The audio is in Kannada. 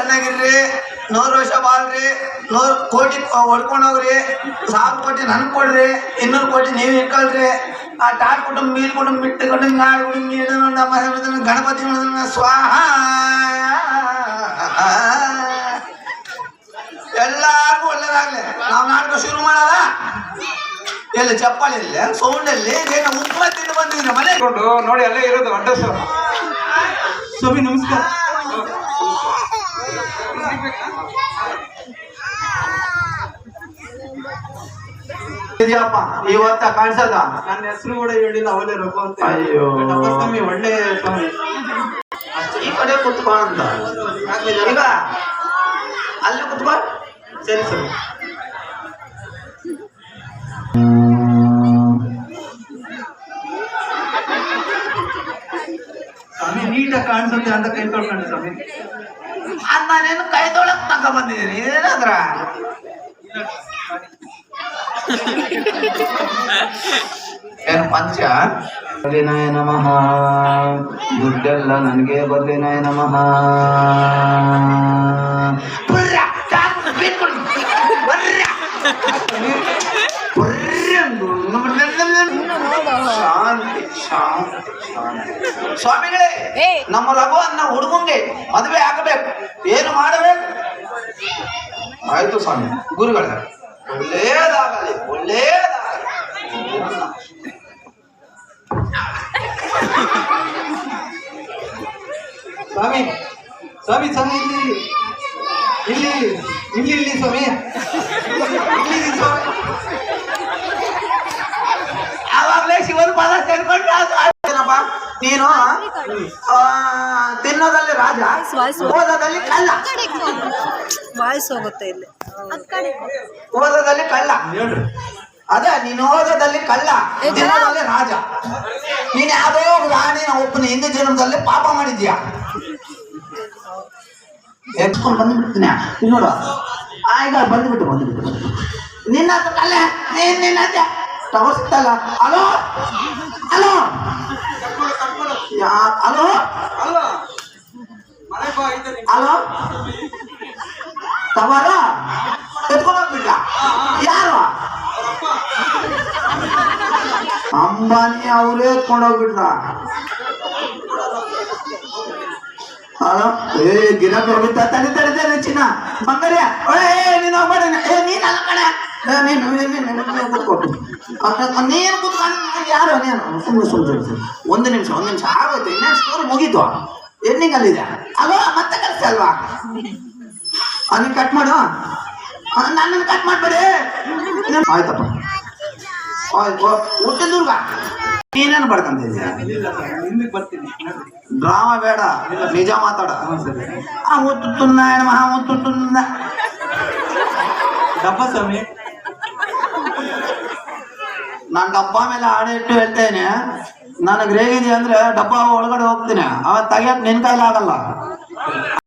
ಚೆನ್ನಾಗಿರ್ರಿ, ನೂರು ವರ್ಷ ಬಾಳ್ರಿ, ನೂರು ಕೋಟಿ ಹೊಡ್ಕೊಂಡು ಹೋಗ್ರಿ, ಸಾವಿರ ಕೋಟಿ ನನ್ಗೆ ಕೊಡ್ರಿ, ಇನ್ನೂರು ಕೋಟಿ ನೀವು ಇಟ್ಕೊಳ್ರಿ. ಆ ಟಾಟ್ ಕುಟುಂಬ ಮೀನ್ ಕುಟುಂಬ ಬಿಟ್ಟು ಕುಟುಂಬ ನಾಡು ಕುಟುಂಬ ಮೀನು ನಮ್ಮ ಗಣಪತಿ ಸ್ವಾಹ. ಎಲ್ಲಾರ್ಗೂ ಒಳ್ಳೇದಾಗ್ಲಿ. ನಾವು ನಾಟಕ ಶುರು ಮಾಡಲ್ಲ. ಎಲ್ಲಿ ಚಪ್ಪಾಳಿ ಇಲ್ಲ ಸೌಂಡ್ ಅಲ್ಲಿ ಏನು ಉಪ್ಪು ತಿಂದು ಬಂದಿದ್ರೆ ಮನೆ ನೋಡಿ, ಅಲ್ಲೇ ಇರೋದು, ಅಡ್ರೆಸ್. ಸ್ವಾಮಿ ನಮಸ್ಕಾರ. ಇದೆಯಪ್ಪ? ಇವತ್ತ ಕಾಣಿಸದ? ನನ್ನ ಹೆಸರು ಕೂಡ ಹೇಳಿಲ್ಲ ಅವಲೇ ರಘು ಅಂತ ಅಯ್ಯೋ. ಸ್ವಾಮಿ ಒಳ್ಳೆ ಸ್ವಾಮಿ. ಈ ಕಡೆ ಕುತ್ಕೋ ಅಂತ. ಈಗ? ಅಲ್ಲಿ ಕುತ್ಕೋ. ಸರಿ ಸರಿ. ನೀಟಾಗಿ ಕಾಣಿಸುತ್ತೆ ಅಂತ ಕೈ ತೊಳ್ಕೊಂಡು ಸ್ವಾಮಿ. ಅದ್ ನಾನೇನು ಕೈ ತೊಳಕ್ ತಕ ಬಂದಿದ್ದೀನಿ, ಏನಾದ್ರ? ಏನು ಪಂಚ? ಬರ್ಲಿನಾಯ ನಮಃ. ದುಡ್ಡೆಲ್ಲ ನನಗೆ ಬರ್ಲಿನಾಯ ನಮಃ. ಬರ್ರ. ಸ್ವಾಮಿಗಳೇ ನಮ್ಮ ಲಘುವನ್ನ ಹುಡುಗಂಗೆ ಮದುವೆ ಆಗಬೇಕು. ಏನು ಮಾಡಬೇಕು? ಆಯ್ತು ಸ್ವಾಮಿ ಗುರುಗಳೇ. ಒಳ್ಳೇದಾಗಲಿ ಒಳ್ಳೇದಾಗಲಿ ಸ್ವಾಮಿ ಸ್ವಾಮಿ ಸ್ವಾಮಿ ಇಲ್ಲಿ ಇಲ್ಲಿ ಇಲ್ಲಿ ಇಲ್ಲಿ ಸ್ವಾಮಿ. ನೀನು ಆ, ತಿನ್ನೋದಲ್ಲಿ ರಾಜ ಓದೋದಲ್ಲಿ ಕಳ್ಳ. ವಾಯ್ಸ್ ಹೋಗುತ್ತೆ ಇಲ್ಲಿ. ಓದೋದಲ್ಲಿ ಕಳ್ಳ. ಅದೇ ನೀನು ಓದೋದಲ್ಲಿ ಕಳ್ಳ. ತಿನ್ನೋದಲ್ಲಿ ರಾಜ. ನೀನ್ ಯಾವ್ದೋ ರಾಣಿನ ಒಬ್ಬನ ಹಿಂದೆ ಜನ್ಮದಲ್ಲಿ ಪಾಪ ಮಾಡಿದ್ಯಾ? ಎತ್ಕೊಂಡು ಬಂದ್ಬಿಡ್ತೀನಿ ನೋಡು. ಆಗ ಬಂದ್ಬಿಟ್ಟು ಬಂದ್ಬಿಟ್ಟು. ನಿನ್ನ ಹತ್ರ ಕಳ್ಳ. ನೀನ್ ನಿನ್ನ ತಗೋಸ್ತಲ್ಲ ಅಲೋ ಹಲೋ? ಟವರ ಎತ್ಕೊಂಡೋಗ್ಬಿಟ್ಟ. ಯಾರು? ಅಂಬಾನಿ ಅವರೇ ಎತ್ಕೊಂಡೋಗ್ಬಿಟ್ರ. ಏ, ಗಿಡ ಬರ್ಬಿತ್ತ ತಡಿ ತಡಿ ತಡಿ ಚಿನ್ನ. ಬಂಗಾರ್ಯ ಏ ನೀನು ಹೋಗ್ಬೇಡ. ಏ, ನೀನ್ ಅಲ್ಲ ಕಡೆ ನೀನು ನೀನು ಕೂತ್ಕೊಂಡು ಯಾರು, ನೀನು? ಸುಮ್ಮನೆ ಸುಮ್ಮನೆ ಒಂದು ನಿಮಿಷ ಒಂದು ನಿಮಿಷ. ಆಗೋಯ್ತು, ಇನ್ನೇನು ಸ್ಟೋರಿ ಮುಗೀತು. ಎಂಡಿಂಗ್ ಅಲ್ಲಿದೆ ಅಲ್ವಾ ಮತ್ತೆ ಕಲಿಸಿ ಅಲ್ವಾ? ಅದನ್ನ ಕಟ್ ಮಾಡು. ನನ್ನನ್ನು ಕಟ್ ಮಾಡ್ಬೇಡಿ. ಆಯ್ತಪ್ಪ. ಆಯ್ತು ಹುಟ್ಟಿದ ದುರ್ಗ. ನೀನೇನು ಬಡ್ಕಂತಿದ್ಯಾ. ಡ್ರಾಮಾ ಬೇಡ ನಿಜ ಮಾತಾಡ. ಆ ಮುತ್ತುನ್ನ ಮಹಾ ಮುತ್ತುನ್ನ ಡಬ್ಬ ಸ್ವಾಮಿ. ನಾನು ಡಬ್ಬ ಮೇಲೆ ಆಣೆ ಇಟ್ಟು ಹೇಳ್ತೇನೆ. ನನಗೆ ರೇಗಿದೆ ಅಂದ್ರೆ ಡಬ್ಬ ಒಳಗಡೆ ಹೋಗ್ತೀನಿ. ಅವ ತೆಗಿಯಕ್ ನಿನ್ ಕೈಲಾಗಲ್ಲ. ಆಗಲ್ಲ